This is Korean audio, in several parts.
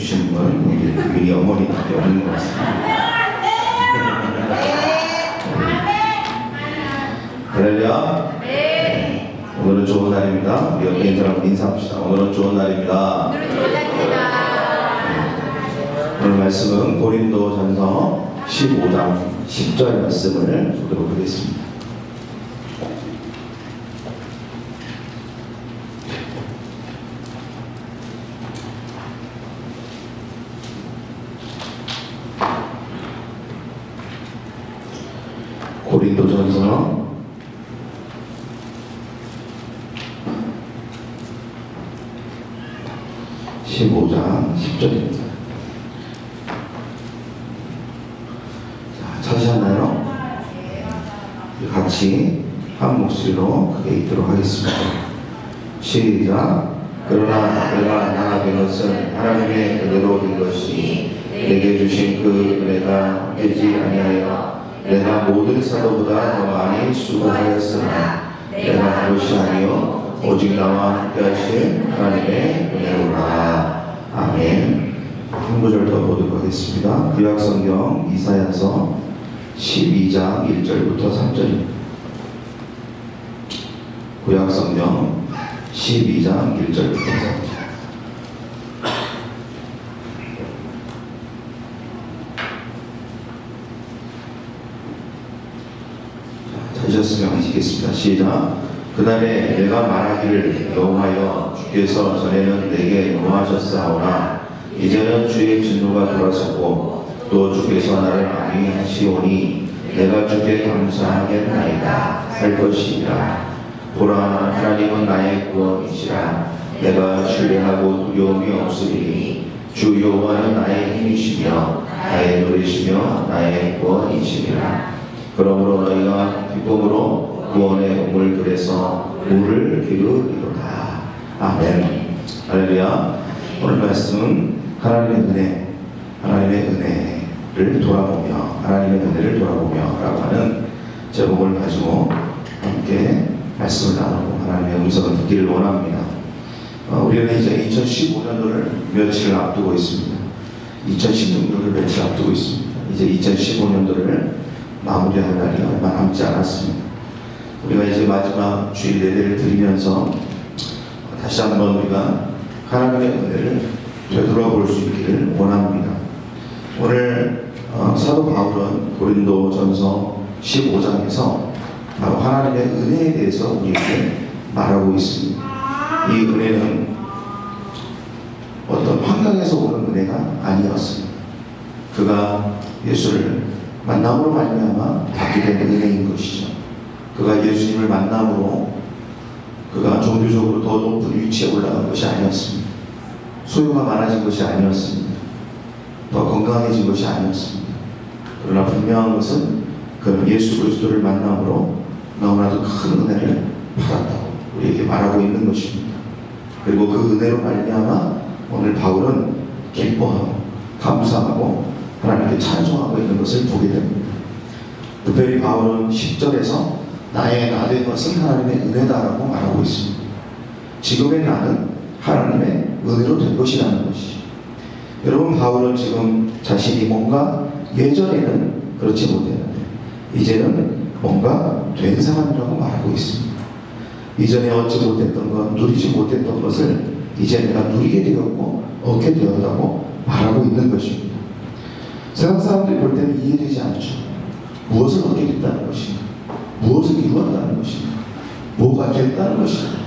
주시는 건 우리 어머니밖에 없는 것 같습니다. 할렐루야. 오늘은 좋은 날입니다. 우리 옆에 있는 사람 인사합시다. 오늘은 좋은 날입니다. 오늘 말씀은 고린도 전서 15장 10절 말씀을 보도록 하겠습니다. 15장 10절입니다. 자, 찾으셨나요? 같이 한 목소리로 크게 읽도록 하겠습니다. 시작. 그러나 내가 나가된 것은 하나님의 은혜로 된 것이 내게 주신 그 은혜가 되지 아니하여 내가 모든 사도보다 더 많이 수고하였으나 내가 한 것이 아니요 오직 나와 함께 하신 하나님의 은혜로라. 아멘. 한 구절 더 보도록 하겠습니다. 구약성경 이사야서 12장 1절부터 3절입니다. 구약성경 12장 1절부터 3절. 하시겠습니다. 시작. 그날에 내가 말하기를 여호와여 주께서 전에는 내게 노하셨사오나 이제는 주의 진노가 돌아서고 또 주께서 나를 많이 하시오니 내가 주께 감사하겠나이다 할 것이니라 보라 하나님은 나의 구원이시라 내가 신뢰하고 두려움이 없으리니 주 여호와는 나의 힘이시며 나의 노래시며 나의 구원이시니라 그러므로 너희가 기쁨으로 구원의 우물들에서 물을 기르리로다. 아멘. 할렐루야. 오늘 말씀은 하나님의 은혜, 하나님의 은혜를 돌아보며, 하나님의 은혜를 돌아보며 라고 하는 제목을 가지고 함께 말씀을 나누고 하나님의 음성을 듣기를 원합니다. 어, 우리는 이제 2015년도를 며칠 앞두고 있습니다. 2016년도를 며칠 앞두고 있습니다. 이제 2015년도를 마무리할 날이 얼마 남지 않았습니다. 우리가 이제 마지막 주일 예배를 드리면서 다시 한번 우리가 하나님의 은혜를 되돌아볼 수 있기를 원합니다. 오늘 어, 사도 바울은 고린도 전서 15장에서 바로 하나님의 은혜에 대해서 우리에게 말하고 있습니다. 이 은혜는 어떤 환경에서 오는 은혜가 아니었습니다. 그가 예수를 만남으로 말미암아 받게 된 은혜인 것이죠. 그가 예수님을 만남으로 그가 종교적으로 더 높은 위치에 올라간 것이 아니었습니다. 소유가 많아진 것이 아니었습니다. 더 건강해진 것이 아니었습니다. 그러나 분명한 것은 그는 예수 그리스도를 만남으로 너무나도 큰 은혜를 받았다고 우리에게 말하고 있는 것입니다. 그리고 그 은혜로 말미암아 오늘 바울은 기뻐하고 감사하고 하나님께 찬송하고 있는 것을 보게 됩니다. 특별히 바울은 10절에서 나의 나 된 것은 하나님의 은혜다라고 말하고 있습니다. 지금의 나는 하나님의 은혜로 된 것이라는 것이. 여러분 바울은 지금 자신이 뭔가 예전에는 그렇지 못했는데 이제는 뭔가 된 사람이라고 말하고 있습니다. 이전에 얻지 못했던 것, 누리지 못했던 것을 이제 내가 누리게 되었고 얻게 되었다고 말하고 있는 것입니다. 세상 사람들이 볼 때는 이해되지 않죠. 무엇을 얻게 됐다는 것인가? 무엇을 이루었다는 것인가? 뭐가 됐다는 것인가?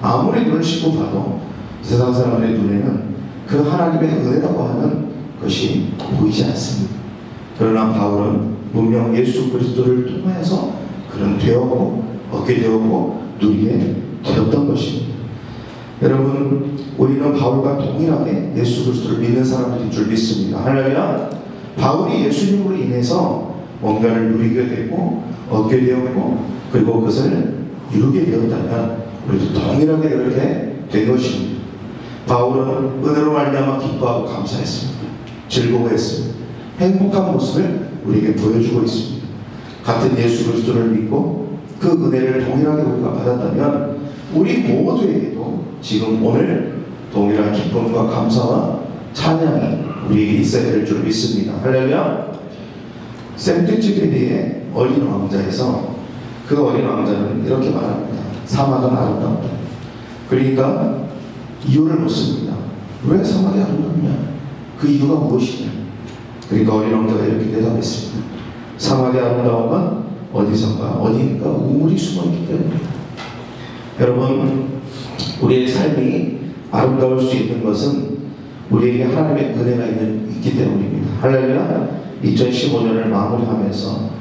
아무리 눈을 씻고 봐도 세상 사람들의 눈에는 그 하나님의 은혜라고 하는 것이 보이지 않습니다. 그러나 바울은 분명 예수 그리스도를 통해서 그런 되었고 얻게 되었고 누리게 되었던 것입니다. 여러분 우리는 바울과 동일하게 예수 그리스도를 믿는 사람들인 줄 믿습니다. 할렐루야. 바울이 예수님으로 인해서 뭔가를 누리게 되고 얻게 되었고 그리고 그것을 이루게 되었다면 우리도 동일하게 그렇게 된 것입니다. 바울은 은혜로 말미암아 기뻐하고 감사했습니다. 즐거워했습니다. 행복한 모습을 우리에게 보여주고 있습니다. 같은 예수 그리스도를 믿고 그 은혜를 동일하게 우리가 받았다면 우리 모두에게도 지금 오늘 동일한 기쁨과 감사와 찬양이 우리에게 있어야 될 줄 믿습니다. 할렐루야. 생트지베리의 어린 왕자에서 그 어린 왕자는 이렇게 말합니다. 사막은 아름다운다. 그러니까 이유를 묻습니다. 왜 사막이 아름답냐? 그 이유가 무엇이냐? 그러니까 어린 왕자가 이렇게 대답했습니다. 사막의 아름다운 건 어디선가 어디인가 우물이 숨어있기 때문입니다. 여러분 우리의 삶이 아름다울 수 있는 것은 우리에게 하나님의 은혜가 있는, 있기 때문입니다. 할렐루야 2015년을 마무리하면서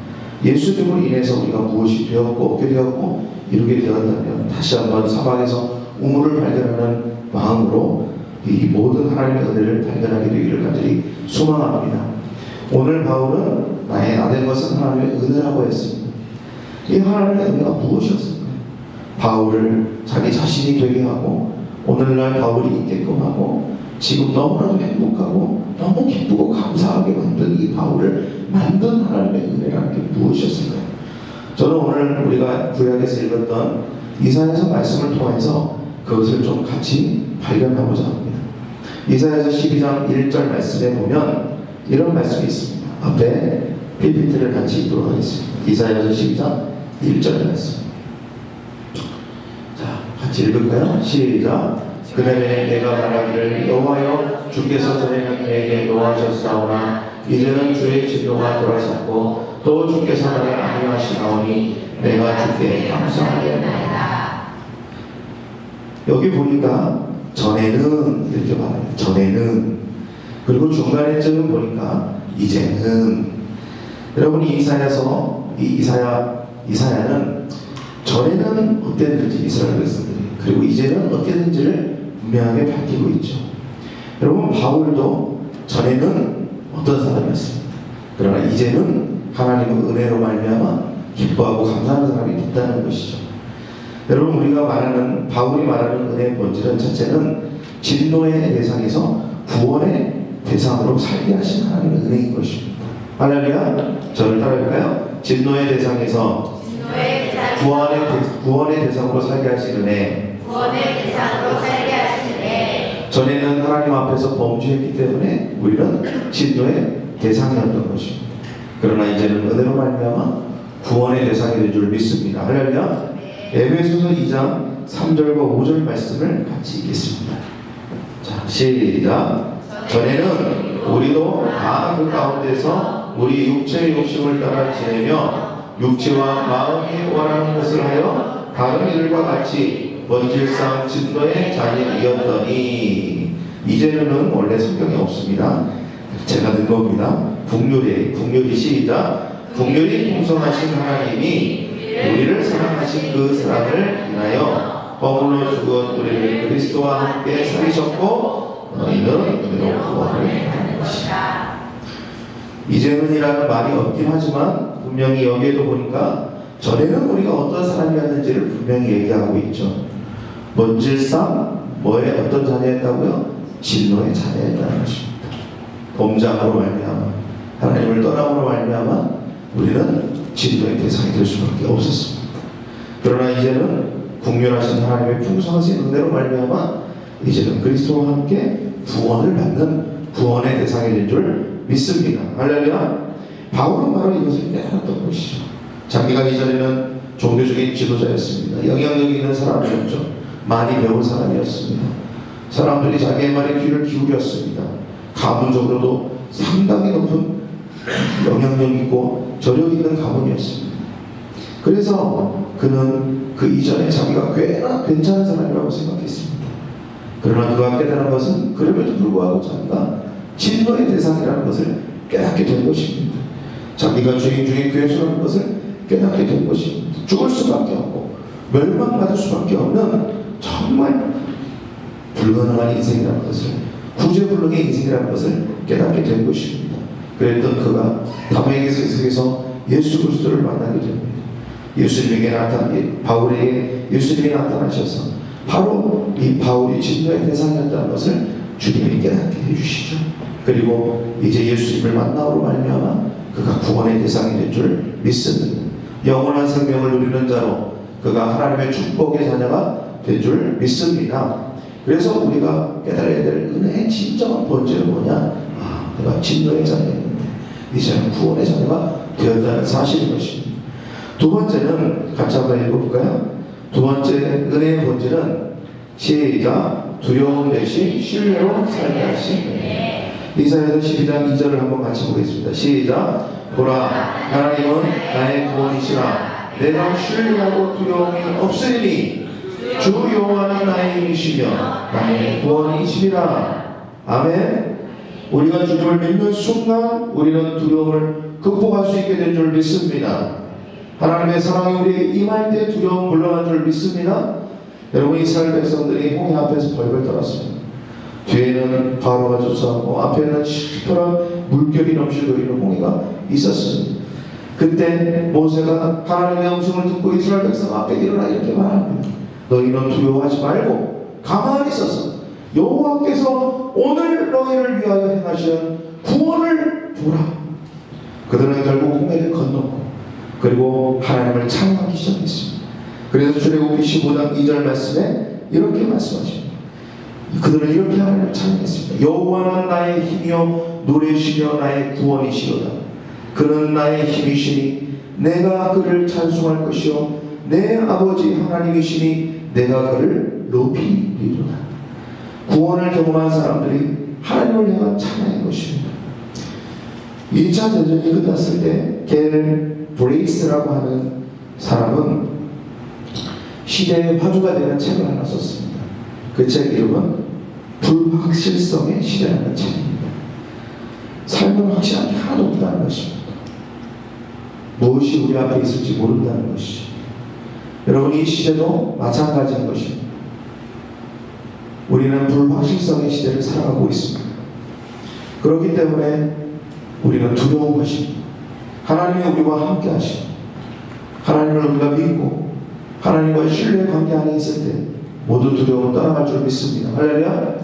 예수님으로 인해서 우리가 무엇이 되었고 어떻게 되었고 이루게 되었다면 다시 한번 사막에서 우물을 발견하는 마음으로 이 모든 하나님의 은혜를 발견하게 되기를 간절히 소망합니다. 오늘 바울은 나의 나된 것은 하나님의 은혜라고 했습니다. 이 하나님의 은혜가 무엇이었을까요? 바울을 자기 자신이 되게 하고 오늘날 바울이 있게끔 하고 지금 너무나도 행복하고 너무 기쁘고 감사하게 만든 이 바울을 만든 하나님의 은혜라는 게 무엇이었을까요? 저는 오늘 우리가 구약에서 읽었던 이사야서 말씀을 통해서 그것을 좀 같이 발견하고자 합니다. 이사야서 12장 1절 말씀에 보면 이런 말씀이 있습니다. 앞에 PPT를 같이 읽도록 하겠습니다. 이사야서 12장 1절 말씀. 자, 같이 읽을까요? 시작. 그날에 내가 말하기를 여호와여 주께서 전에는 내게 노하셨사오나 이제는 주의 진노가 돌아섰고 또 주께서 나를 안위하시나오니 내가 주께 감사하겠나이다. 여기 보니까 전에는 이렇게 말합니다. 전에는 그리고 중간에쯤 보니까 이제는 여러분이 이사야서 이 이사야 이사야는 전에는 어땠는지 이스라엘 백성들이 그리고 이제는 어땠는지를 분명하게 밝히고 있죠. 여러분 바울도 전에는 어떤 사람이었습니다. 그러나 이제는 하나님의 은혜로 말미암아 기뻐하고 감사하는 사람이 됐다는 것이죠. 여러분 우리가 말하는 바울이 말하는 은혜의 본질은 첫째는 진노의 대상에서 구원의 대상으로 살게 하신 하나님의 은혜인 것입니다. 할렐루야. 저를 따라할까요? 진노의 대상에서 구원의 대, 구원의 대상으로 살게 하신 은혜. 구원의 대상으로. 전에는 하나님 앞에서 범죄했기 때문에 우리는 진노의 대상이었던 것입니다. 그러나 이제는 은혜로 말미암아 구원의 대상이 된줄 믿습니다. 할렐루야. 에베소서 2장 3절과 5절 말씀을 같이 읽겠습니다. 자, 시작. 전에는 우리도 다 그 가운데서 우리 육체의 욕심을 따라 지내며 육체와 마음이 원하는 것을 하여 다른 이들과 같이 본질상 진노의 자녀이었더니 이제는 원래 성경이 없습니다. 제가 넣은 겁니다. 국률이 국률이 시작. 국률이 풍성하신 하나님이 우리를 사랑하신 그 사랑을 인하여 허물로 죽은 우리를 그리스도와 함께 살리셨고 너희는 은혜로 구원을 받는 것이다. 이제는이라는 말이 없긴 하지만 분명히 여기에도 보니까 전에는 우리가 어떤 사람이었는지를 분명히 얘기하고 있죠. 본질상 뭐의 어떤 자녀였다고요? 진노의 자녀였다는 것입니다. 범장으로 말미암아 하나님을 떠남으로 말미암아 우리는 진노의 대상이 될 수밖에 없었습니다. 그러나 이제는 국률하신 하나님의 풍성하신 은혜로 말미암아 이제는 그리스도와 함께 구원을 받는 구원의 대상이 된줄 믿습니다. 할렐루야. 바울은 바로 이것을 깨달았던 것이죠. 자기가 이전에는 종교적인 지도자였습니다. 영향력 있는 사람이었죠. 많이 배운 사람이었습니다. 사람들이 자기의 말에 귀를 기울였습니다. 가문적으로도 상당히 높은 영향력 있고 저력 있는 가문이었습니다. 그래서 그는 그 이전에 자기가 꽤나 괜찮은 사람이라고 생각했습니다. 그러나 그가 깨달은 것은 그럼에도 불구하고 자기가 진노의 대상이라는 것을 깨닫게 된 것입니다. 자기가 주인 중에 괴수라는 것을 깨닫게 된 것입니다. 죽을 수밖에 없고 멸망받을 수밖에 없는 정말 불가능한 인생이라는 것을 구제불능의 인생이라는 것을 깨닫게 된 것입니다. 그랬던 그가 담에게서 예수 그리스도를 만나게 됩니다. 예수님에게 나타난 바울에게 예수님이 나타나셔서 바로 이 바울이 진노의 대상이었다는 것을 주님이 깨닫게 해주시죠. 그리고 이제 예수님을 만나므로 말미암아 그가 구원의 대상이 된 줄 믿습니다. 영원한 생명을 누리는 자로 그가 하나님의 축복의 자녀가 된줄 믿습니다. 그래서 우리가 깨달아야 될 은혜의 진정한 본질은 뭐냐? 아, 내가 진노의 자녀였는데 이제는 구원의 자녀가 되었다는 사실인 것입니다. 두 번째는 같이 한번 읽어볼까요? 두 번째 은혜의 본질은 시작 두려움 대신 신뢰로 살게 하시네. 이사야서 12장 2절을 한번 같이 보겠습니다. 시작 보라 하나님은 나의 구원이시라 내가 신뢰하고 두려움이 없으리니 주 여호와는 나의 힘이시며 나의 구원이시리라 아멘. 우리가 주님을 믿는 순간 우리는 두려움을 극복할 수 있게 된 줄 믿습니다. 하나님의 사랑이 우리에게 임할 때 두려움 물러간 줄 믿습니다. 여러분 이스라엘 백성들이 홍해 앞에서 벌벌 떨었습니다. 뒤에는 바로가 쫓아오고 앞에는 시퍼런 물결이 넘실거리는 홍해가 있었습니다. 그때 모세가 하나님의 음성을 듣고 이스라엘 백성 앞에 일어나 이렇게 말합니다. 너희는 두려워하지 말고 가만히 있어서 여호와께서 오늘 너희를 위하여 행하시는 구원을 보라. 그들은 결국 홍해를 건넜고 그리고 하나님을 찬양하기 시작했습니다. 그래서 출애굽기 15장 2절 말씀에 이렇게 말씀하십니다. 그들은 이렇게 하나님을 찬양했습니다. 여호와는 나의 힘이요 노래시며 나의 구원이시로다. 그는 나의 힘이시니 내가 그를 찬송할 것이요 내 아버지 하나님이시니 내가 그를 높이리로다. 구원을 경험한 사람들이 하나님을 향한 찬양의 것입니다. 2차 대전이 끝났을 때 겔 브레이스라고 하는 사람은 시대의 화두가 되는 책을 하나 썼습니다. 그 책 이름은 불확실성의 시대라는 책입니다. 삶은 확실한 게 하나도 없다는 것입니다. 무엇이 우리 앞에 있을지 모른다는 것이. 여러분 이 시대도 마찬가지인 것입니다. 우리는 불확실성의 시대를 살아가고 있습니다. 그렇기 때문에 우리는 두려운 것입니다. 하나님이 우리와 함께 하시고 하나님을 우리가 믿고 하나님과의 신뢰 관계 안에 있을 때 모두 두려움은 떠나갈 줄 믿습니다. 할렐루야.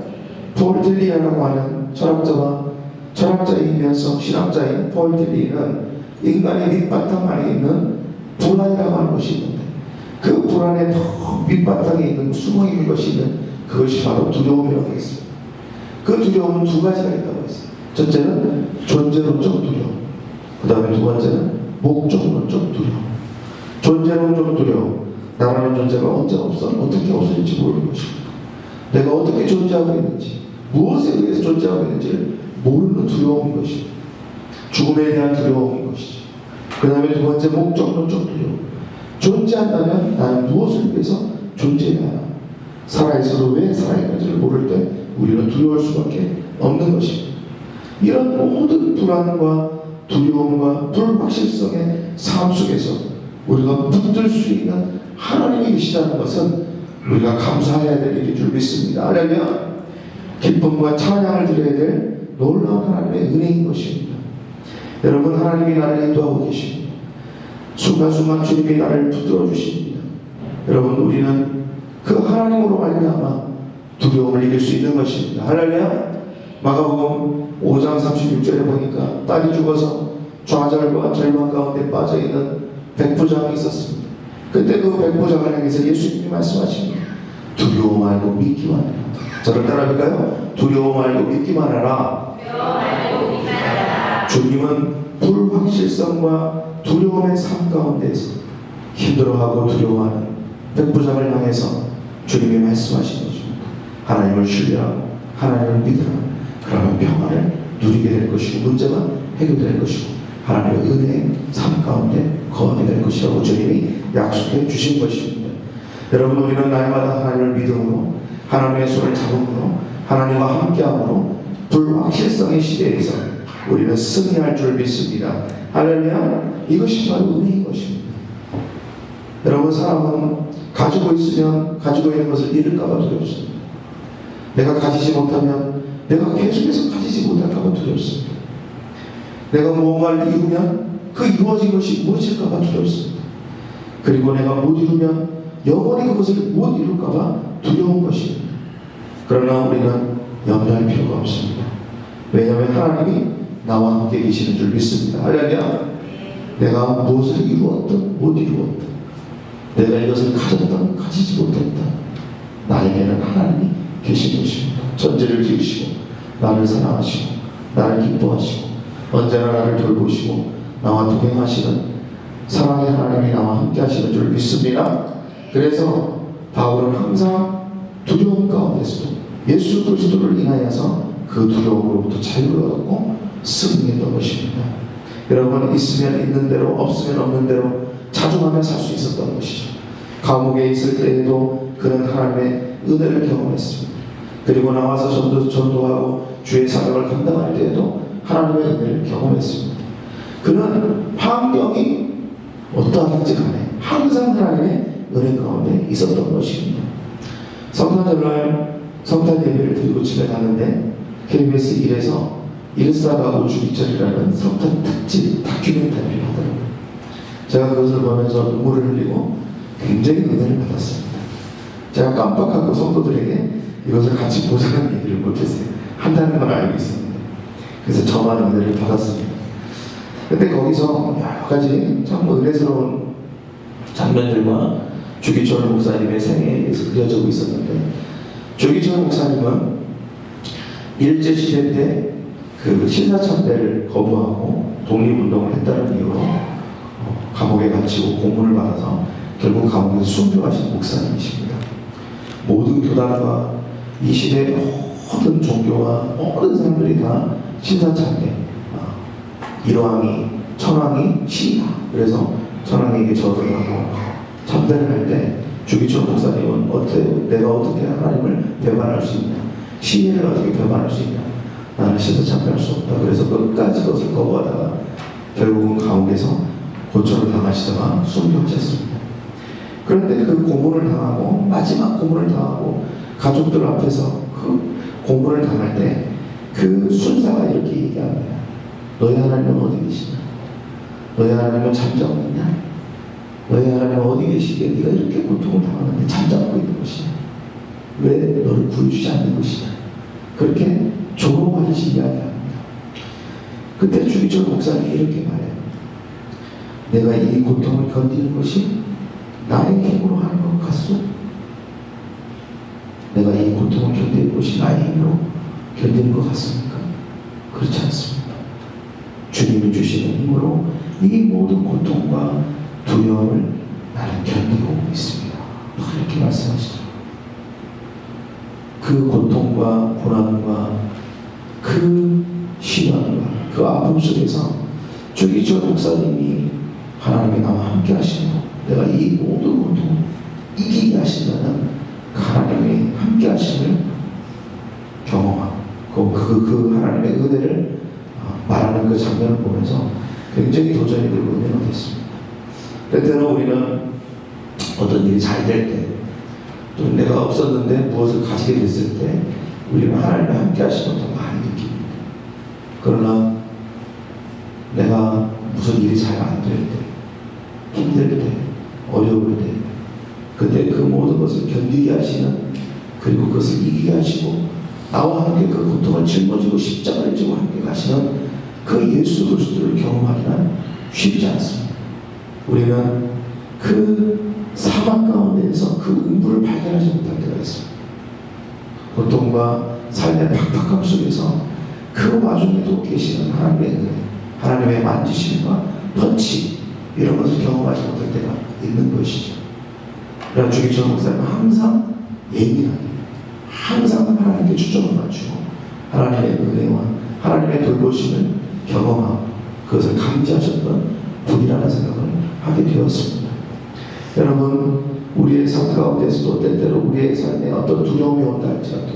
폴 틸리라고 하는 철학자와 철학자이면서 신학자인 폴 틸리는 인간의 밑바탕 안에 있는 불안이라고 하는 있는데 그 불안의 더 밑바탕에 있는 숨어 있는 것이 있는 그것이 바로 두려움이라고 했습니다. 그 두려움은 두 가지가 있다고 했어요. 첫째는 존재론적 두려움. 그 다음에 두 번째는 목적론적 두려움. 존재론적 두려움. 나라는 존재가 언제 없어 어떻게 없어질지 모르는 것입니다. 내가 어떻게 존재하고 있는지 무엇에 의해서 존재하고 있는지를 모르는 두려움인 것입니다. 죽음에 대한 두려움인 것이죠. 그 다음에 두 번째 목적론적 두려움. 존재한다면 나는 무엇을 위해서 존재해야 하나? 살아있어도 왜 살아있는지를 모를 때 우리는 두려울 수밖에 없는 것입니다. 이런 모든 불안과 두려움과 불확실성의 삶 속에서 우리가 붙들 수 있는 하나님이 계시다는 것은 우리가 감사해야 될 일인 줄 믿습니다. 할렐루야. 기쁨과 찬양을 드려야 될 놀라운 하나님의 은혜인 것입니다. 여러분 하나님이 나를 인도하고 계십니다. 순간순간 주님이 나를 붙들어 주십니다. 여러분 우리는 그 하나님으로 말미암아 두려움을 이길 수 있는 것입니다. 할렐루야. 마가복음 5장 36절에 보니까 딸이 죽어서 좌절과 절망 가운데 빠져 있는 백부장이 있었습니다. 그때 그 백부장을 향해서 예수님이 말씀하십니다. 두려워 말고 믿기만 해라. 저를 따라할까요? 두려워 말고 믿기만 해라. 주님은 불확실성과 두려움의 삶 가운데서 힘들어하고 두려워하는 백부장을 향해서 주님이 말씀하신 것입니다. 하나님을 신뢰하고 하나님을 믿으라. 그러면 평화를 누리게 될 것이고 문제가 해결될 것이고 하나님의 은혜의 삶 가운데 거하게 될 것이라고 주님이 약속해 주신 것입니다. 여러분 우리는 날마다 하나님을 믿음으로 하나님의 손을 잡음으로 하나님과 함께함으로 불확실성의 시대에서 우리는 승리할 줄 믿습니다. 할렐루야. 이것이 바로 은혜인 것입니다. 여러분 사람은 가지고 있으면 가지고 있는 것을 잃을까봐 두렵습니다. 내가 가지지 못하면 내가 계속해서 가지지 못할까봐 두렵습니다. 내가 무언가를 이루면 그 이루어진 것이 무너질까봐 두렵습니다. 그리고 내가 못 이루면 영원히 그것을 못 이룰까봐 두려운 것입니다. 그러나 우리는 염려할 필요가 없습니다. 왜냐하면 하나님이 나와 함께 계시는 줄 믿습니다. 할렐루야. 내가 무엇을 이루었든 못 이루었든 내가 이것을 가졌든 가지지 못했든 나에게는 하나님이 계신 것입니다. 전제를 지으시고 나를 사랑하시고 나를 기뻐하시고 언제나 나를 돌보시고 나와 동행하시는 사랑의 하나님이 나와 함께 하시는 줄 믿습니다. 그래서 바울은 항상 두려움 가운데서도 예수 그리스도를 인하여서 그 두려움으로부터 자유를 얻고 승리했던 것입니다. 여러분 있으면 있는 대로 없으면 없는 대로 자중하며 살 수 있었던 것이죠. 감옥에 있을 때에도 그는 하나님의 은혜를 경험했습니다. 그리고 나와서 전도, 전도하고 주의 사역을 감당할 때에도 하나님의 은혜를 경험했습니다. 그는 환경이 어떠하든지 간에 항상 하나님의 은혜 가운데 있었던 것입니다. 성탄절날 성탄 예배를 드리고 집에 갔는데 KBS 1에서 일사가고 주기절이라는 성탄 특집 다큐멘터리를 하더라고요. 제가 그것을 보면서 눈물을 흘리고 굉장히 은혜를 받았습니다. 제가 깜빡하고 성도들에게 이것을 같이 보자는 얘기를 못했어요. 한다는 걸 알고 있었는데. 그래서 저만 은혜를 받았습니다. 근데 거기서 여러 가지 참 은혜스러운 장면들과 주기철 목사님의 생애에 대해서 그려지고 있었는데 주기철 목사님은 일제 시대 때 그 신사참배를 거부하고 독립운동을 했다는 이유로 어, 감옥에 갇히고 고문을 받아서 결국 감옥에서 순교하신 목사님이십니다. 모든 교단과 이 시대의 모든 종교와 모든 사람들이 다 신사참배 어, 일왕이 천왕이 신이다. 그래서 천왕에게 절을 하고 참배를 할 때 주기철 목사님은 어떻게 내가 어떻게 하나님을 배반할 수 있냐? 시인을 어떻게 배반할 수 있냐? 신사 참배할 수 없다. 그래서 끝까지 그것을 거부하다가 결국은 감옥에서 고초를 당하시다가 순교하셨습니다. 그런데 그 고문을 당하고 마지막 고문을 당하고 가족들 앞에서 그 고문을 당할 때 그 순사가 이렇게 얘기합니다. 너희 하나님은 어디 계시냐? 너희 하나님은 잠자고 있냐? 너희 하나님은 어디 계시기에 네가 이렇게 고통을 당하는데 잠자고 있는 것이냐? 왜 너를 구해주지 않는 것이냐? 그렇게 조롱하듯이 이야기합니다. 그때 주기철 목사님이 이렇게 말해요. 내가 이 고통을 견디는 것이 나의 힘으로 하는 것 같소? 내가 이 고통을 견디는 것이 나의 힘으로 견디는 것 같습니까? 그렇지 않습니다. 주님이 주시는 힘으로 이 모든 고통과 두려움을 나는 견디고 있습니다. 이렇게 말씀하시죠. 그 고통과 고난과 그 시련과 그 아픔 속에서 주기철 목사님이 하나님이 나와 함께 하시고 내가 이 모든 고통을 이기게 하신다는 그 하나님이 함께 하심을 경험하고 그, 그, 그 하나님의 은혜를 어, 말하는 그 장면을 보면서 굉장히 도전이 되고 은혜가 됐습니다. 때때로 우리는 어떤 일이 잘 될 때, 또 내가 없었는데 무엇을 가지게 됐을 때, 우리는 하나님과 함께 하시는 더 많이 느낍니다. 그러나 내가 무슨 일이 잘 안 될 때, 힘들 때, 어려울 때, 그때 그 모든 것을 견디게 하시는 그리고 그것을 이기게 하시고 나와 함께 그 고통을 짊어지고 십자가를 지고 함께 가시는 그 예수 그리스도를 경험하기는 쉽지 않습니다. 우리는 그 사막 가운데에서 그 음부를 발견하지 못할 때가 있습니다. 고통과 삶의 팍팍함 속에서 그 와중에도 계시는 하나님의 은혜, 하나님의 만지심과 터치 이런 것을 경험하지 못할 때가 있는 것이죠. 그러나 주기철 목사님은 항상 예민하게 항상 하나님께 초점을 맞추고 하나님의 은혜와 하나님의 돌보심을 경험하고 그것을 감지하셨던 분이라는 생각을 하게 되었습니다. 여러분 우리의 삶 가운데서도 때때로 우리의 삶에 어떤 두려움이 온다 할지라도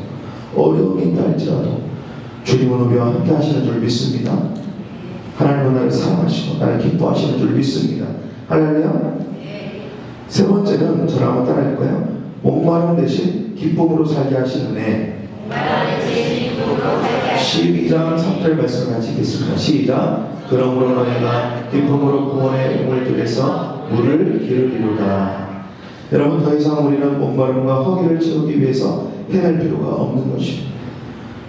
어려움이 있다 할지라도 주님은 우리와 함께 하시는 줄 믿습니다. 하나님은 나를 사랑하시고 나를 기뻐하시는 줄 믿습니다. 할렐루야. 세 번째는 저를 한번 따라할 거예요. 목마름 대신 기쁨으로 살게 하시는 애. 12장 3절 말씀 같이 읽겠습니다. 시작. 그러므로 너희가 기쁨으로 구원의 용을 들여서 물을 기르리로다. 여러분 더 이상 우리는 목마름과 허기를 채우기 위해서 해낼 필요가 없는 것입니다.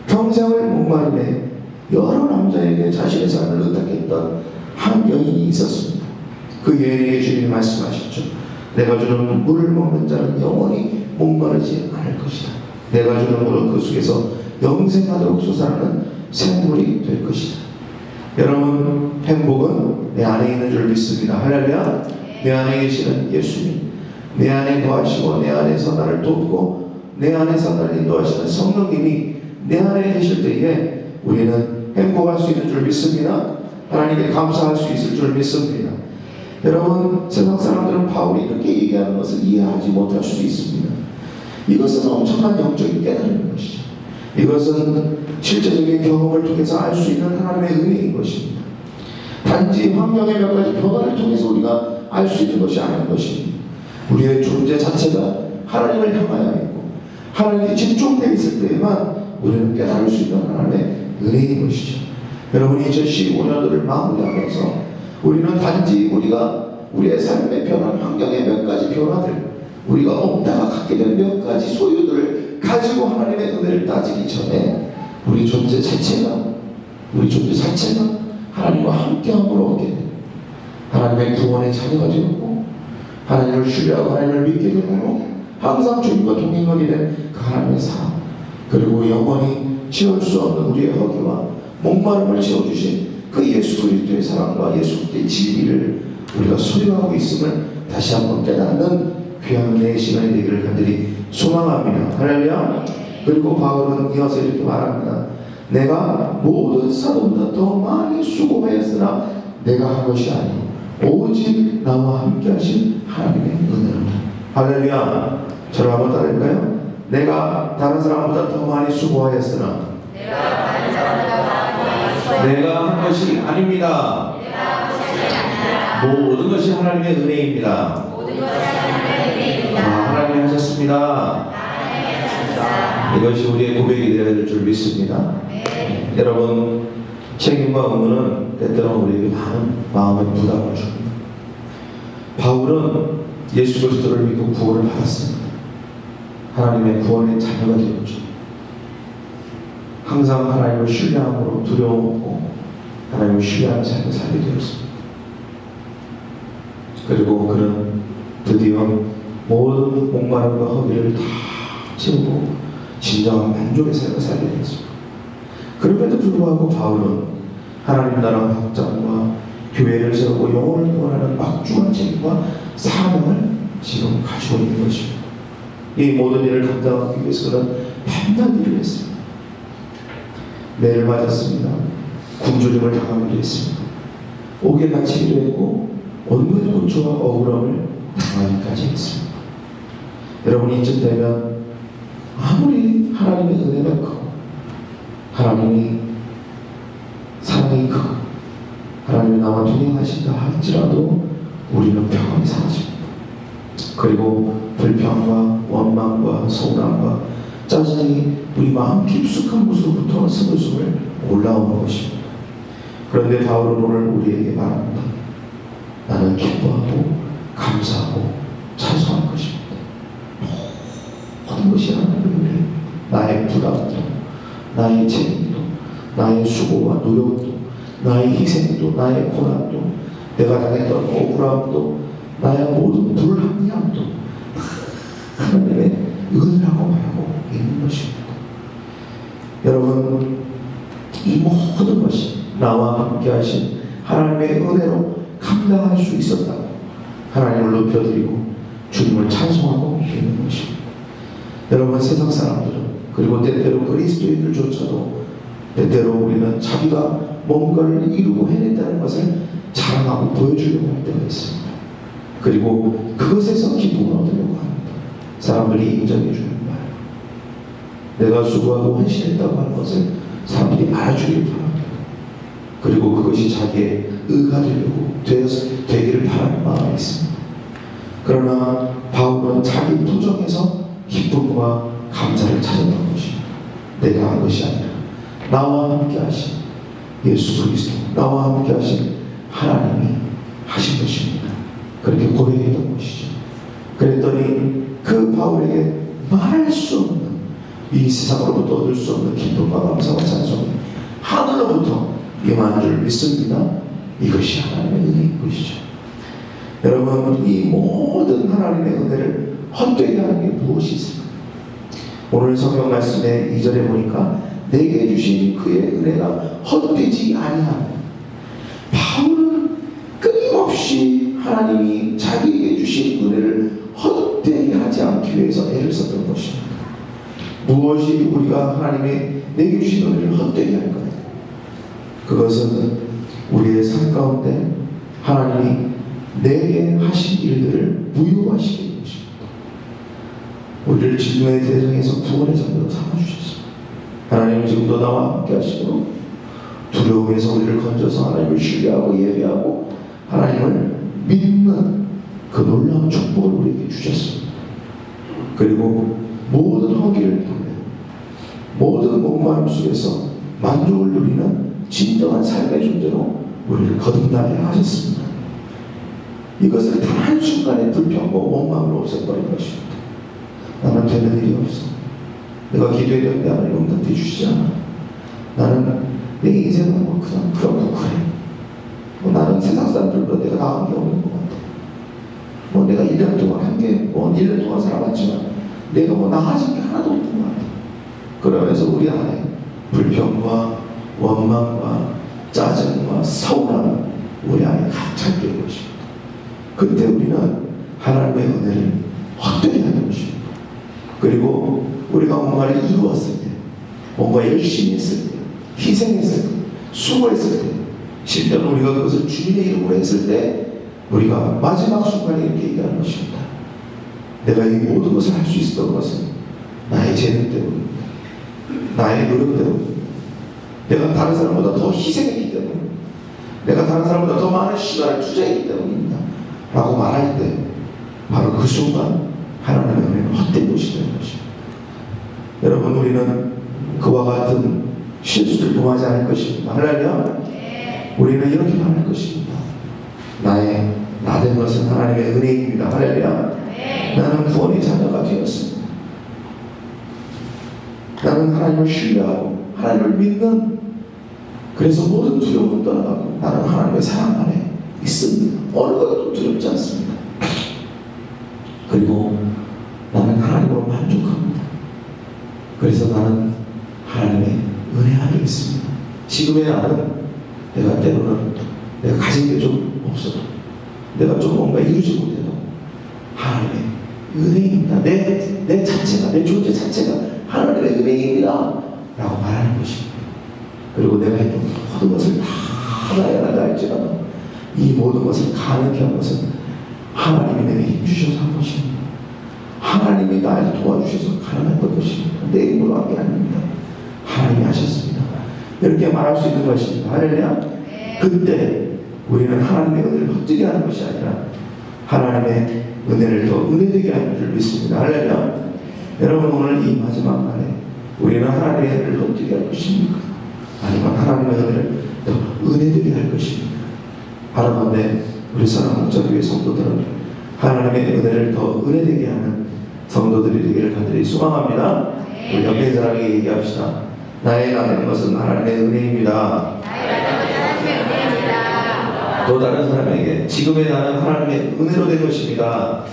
평생을 목마름에 여러 남자에게 자신의 삶을 의탁했던 한 여인이 있었습니다. 그 여인에게 주님이 말씀하셨죠. 내가 주는 물을 먹는 자는 영원히 목마르지 않을 것이다. 내가 주는 물은 그 속에서 영생하도록 솟아나는 샘물이 될 것이다. 여러분 행복은 내 안에 있는 줄 믿습니다. 할렐루야. 내 안에 계시는 예수님, 내 안에 거하시고 내 안에서 나를 돕고 내 안에서 나를 인도하시는 성령님이 내 안에 계실 때에 우리는 행복할 수 있는 줄 믿습니다. 하나님께 감사할 수 있을 줄 믿습니다. 여러분 세상 사람들은 바울이 이렇게 얘기하는 것을 이해하지 못할 수 있습니다. 이것은 엄청난 영적인 깨달음인 것이죠. 이것은 실제적인 경험을 통해서 알 수 있는 하나님의 은혜인 것입니다. 단지 환경의 몇 가지 변화를 통해서 우리가 알 수 있는 것이 아닌 것입니다. 우리의 존재 자체가 하나님을 향하여 있고 하나님께 집중되어 있을 때에만 우리는 깨달을 수 있는 하나님의 은혜인 것이죠. 여러분이 2015년도를 마무리하면서 우리는 단지 우리가 우리의 삶의 변한 환경의 몇 가지 변화들 우리가 없다가 갖게 된 몇 가지 소유들을 가지고 하나님의 은혜를 따지기 전에 우리 존재 자체가 우리 존재 자체가 하나님과 함께함으로 얻게 돼 하나님의 구원의 자녀가 되었고 하나님을 신뢰하고 하나님을 믿게 되므로 항상 주님과 동행하게 된 그 하나님의 사랑 그리고 영원히 채울 수 없는 우리의 허기와 목마름을 채워주신 그 예수 그리스도의 사랑과 예수 그리스도의 진리를 우리가 소유하고 있음을 다시 한번 깨닫는 귀한 은혜의 시간이 되기를 간절히 소망합니다. 할렐루야. 그리고 바울은 이어서 이렇게 말합니다. 내가 모든 사도보다 더 많이 수고하였으나 내가 한 것이 아니요 오직 나와 함께 하신 하나님의 은혜로 할렐루야. 저를 한번 따라해볼까요? 내가 다른 사람보다 더 많이 수고하였으나 내가 다른 사람보다 많이 내가 한 것이 아닙니다. 아니라 모든 것이 하나님의 은혜입니다. 모든 것이 하나님의 아, 은혜입니다. 하나님이 하셨습니다. 이것이 우리의 고백이 되어야 될 줄 믿습니다. 네. 여러분 책임과 의무는 때때로 우리에게 많은 마음의 부담을 줍니다. 바울은 예수 그리스도를 믿고 구원을 받았습니다. 하나님의 구원의 자녀가 되었죠. 항상 하나님을 신뢰함으로 두려움 없고 하나님을 신뢰하는 삶을 살게 되었습니다. 그리고 그는 드디어 모든 목마름과 허비를 다 채우고 진정한 만족의 삶을 살게 되었습니다. 그럼에도 불구하고 바울은 하나님 나라 확장과 교회를 세우고 영혼을 구원하는 막중한 책임과 사명을 지금 가지고 있는 것입니다. 이 모든 일을 감당하기 위해서 그는 밤낮 일을 했습니다. 매를 맞았습니다. 굶주림을 당하기도 했습니다. 옥에 갇히기도 했고 온갖 고초와 억울함을 당하기까지 했습니다. 여러분 이쯤 되면 아무리 하나님의 은혜가 크고 하나님이 사랑이 크고 하나님이 나와 동행하신다 할지라도 우리는 평안이 사라집니다. 그리고 불평과 원망과 서운함과 짜증이 우리 마음 깊숙한 곳으로부터 스물스물 올라오는 것입니다. 그런데 바울은 오늘 우리에게 말합니다. 나는 기뻐하고 감사하고 찬송할 것입니다. 모든 것이 하나님의 은혜, 나의 부담도, 나의 책임도, 나의 수고와 노력도, 나의 희생도, 나의 고난도, 내가 당했던 억울함도, 나의 모든 불합리함도 하나님의 은혜라고 말하고 있는 것입니다. 여러분, 이 모든 것이 나와 함께 하신 하나님의 은혜로 감당할 수 있었다고 하나님을 높여드리고 주님을 찬송하고 있는 것입니다. 여러분 세상 사람들은 그리고 때때로 그리스도인들조차도 때때로 우리는 자기가 뭔가를 이루고 해냈다는 것을 자랑하고 보여주려고 할 때가 있습니다. 그리고 그것에서 기쁨을 얻으려고 합니다. 사람들이 인정해 주는 말. 내가 수고하고 헌신했다고 하는 것을 사람들이 알아주길 바랍니다. 그리고 그것이 자기의 의가 되려고 되어서- 되기를 바라는 마음이 있습니다. 그러나 바울은 자기 부정에서 기쁨과 감사를 찾았던 것입니다. 내가 한 것이 아니라 나와 함께 하신 예수 그리스도, 나와 함께 하신 하나님이 하신 것입니다. 그렇게 고백했던 것이죠. 그랬더니 그 바울에게 말할 수 없는 이 세상으로부터 얻을 수 없는 기쁨과 감사와 찬송이 하늘로부터 임하는 줄 믿습니다. 이것이 하나님의 은혜인 것이죠. 여러분 이 모든 하나님의 은혜를 헛되게 하는 게 무엇이 있습니까? 오늘 성경 말씀의 2절에 보니까 내게 주신 그의 은혜가 헛되지 아니하며 바울은 끊임없이 하나님이 자기에게 주신 은혜를 헛되게 하지 않기 위해서 애를 썼던 것입니다. 무엇이 우리가 하나님의 내게 주신 은혜를 헛되게 할까요? 그것은 우리의 삶 가운데 하나님이 내게 하신 일들을 무효화시키는 것입니다. 우리를 진노의 대상에서 구원의 자녀로 삼아주셨습니다. 하나님은 지금도 나와 함께 하시고 두려움에서 우리를 건져서 하나님을 신뢰하고 예배하고 하나님을 믿는 그 놀라운 축복을 우리에게 주셨습니다. 그리고 모든 허기를 돌려 모든 목마름 속에서 만족을 누리는 진정한 삶의 존재로 우리를 거듭나게 하셨습니다. 이것을 단 한순간에 불평과 원망으로 없애버린 것입니다. 나는 되는 일이 없어. 내가 기도했는데 하나님 응답해 주시지 않아. 나는 내 인생은 뭐 그냥 그렇고 그래. 뭐 나는 세상 사람들보다 나은 게 없는 것 같아. 뭐 내가 1년 동안 한 게, 뭐 1년 동안 살아봤지만 내가 뭐 나아진 게 하나도 없는 것 같아. 그러면서 우리 안에 불평과 원망과 짜증과 서운함 우리 안에 가득 된 것입니다. 그때 우리는 하나님의 은혜를 헛되게 하는 것입니다. 그리고 우리가 뭔가를 이루었을 때, 뭔가 열심히 했을 때, 희생했을 때, 수고했을 때, 심지어 우리가 그것을 주님의 이름으로 했을 때, 우리가 마지막 순간에 이렇게 얘기하는 것입니다. 내가 이 모든 것을 할 수 있었던 것은 나의 재능 때문입니다. 나의 노력 때문입니다. 내가 다른 사람보다 더 희생했기 때문입니다. 내가 다른 사람보다 더 많은 시간을 투자했기 때문입니다. 라고 말할 때, 바로 그 순간 하나님의 은혜는 헛된 것이 되는 것입니다. 여러분, 우리는 그와 같은 실수를 범하지 않을 것입니다. 할렐루야. 우리는 이렇게 말할 것입니다. 나의 나된 것은 하나님의 은혜입니다. 할렐루야. 나는 구원의 자녀가 되었습니다. 나는 하나님을 신뢰하고 하나님을 믿는 그래서 모든 두려움은 떠나가고 나는 하나님의 사랑 안에 있습니다. 어느 것도 두렵지 않습니다. 그리고 나는 하나님으로 만족합니다. 그래서 나는 하나님의 은혜 안에 있습니다. 지금의 나는 내가 때로는 내가 가진 게 좀 없어도 내가 좀 뭔가 이루지 못해도 하나님의 은혜입니다. 내, 내 자체가, 내 존재 자체가 하나님의 은혜입니다. 라고 말하는 것입니다. 그리고 내가 했던 모든 것을 다 하나에 하나 할지라도 이 모든 것을 가능케 한 것은 하나님이 내게 힘주셔서 한 것입니다. 하나님이 나를 도와주셔서 가능했던 것입니다. 내 힘으로 한 게 아닙니다. 하나님이 하셨습니다. 이렇게 말할 수 있는 것입니다. 할렐루야. 그때 우리는 하나님의 은혜를 헛되게 하는 것이 아니라 하나님의 은혜를 더 은혜되게 하는 줄 믿습니다. 할렐루야. 여러분 오늘 이 마지막 날에 우리는 하나님의 은혜를 헛되게 할 것입니까? 아니면 하나님의 은혜를 더 은혜되게 할 것입니까? 바라본데 우리 사랑 목자교회 성도들은 하나님의 은혜를 더 은혜되게 하는 성도들이 되기를 간절히 소망합니다. 우리 옆에 사람에게 얘기합시다. 나의 나는 것은 하나님의 은혜입니다. 또 다른 사람에게 지금의 나는 하나님의 은혜로 된 것입니다.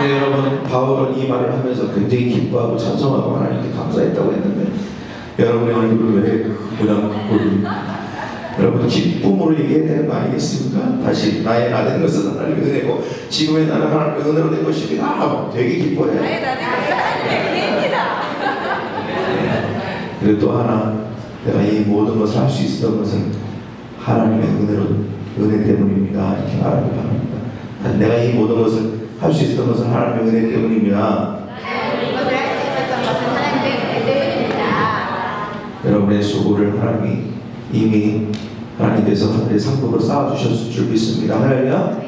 네, 여러분 바울은 이 말을 하면서 굉장히 기뻐하고 찬송하고 하나님께 감사했다고 했는데 여러분의 얼굴을 왜 그냥 보니 여러분 기쁨으로 얘기해야 되는 거 아니겠습니까? 다시 나의 나된 것은 하나님의 은혜고 지금의 나는 하나님의 은혜로 된 것입니다. 되게 기뻐해요. 그리고 또 하나 내가 이 모든 것을 할 수 있었던 것은 하나님의 은혜로 은혜 때문입니다. 이렇게 말하기 바랍니다. 내가 이 모든 것을 할 수 있었던 것은 하나님의 은혜 때문입니다. 여러분의 수고를 하나님이 이미 하나님께서 하늘의 상급으로 쌓아주셨을 줄 믿습니다. 할렐루야.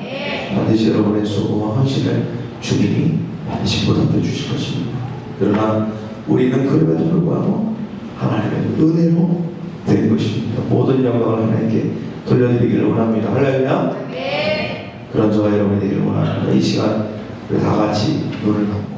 반드시 여러분의 수고와 헌신을 주님이 반드시 보답해 주실 것입니다. 그러나 우리는 그럼에도 불구하고 하나님의 은혜로 된 것입니다. 모든 영광을 하나님께 돌려드리기를 원합니다. 할렐루야. 그런 저와 여러분이 되기를 원합니다. 이 시간 우리 다 같이 눈을 감고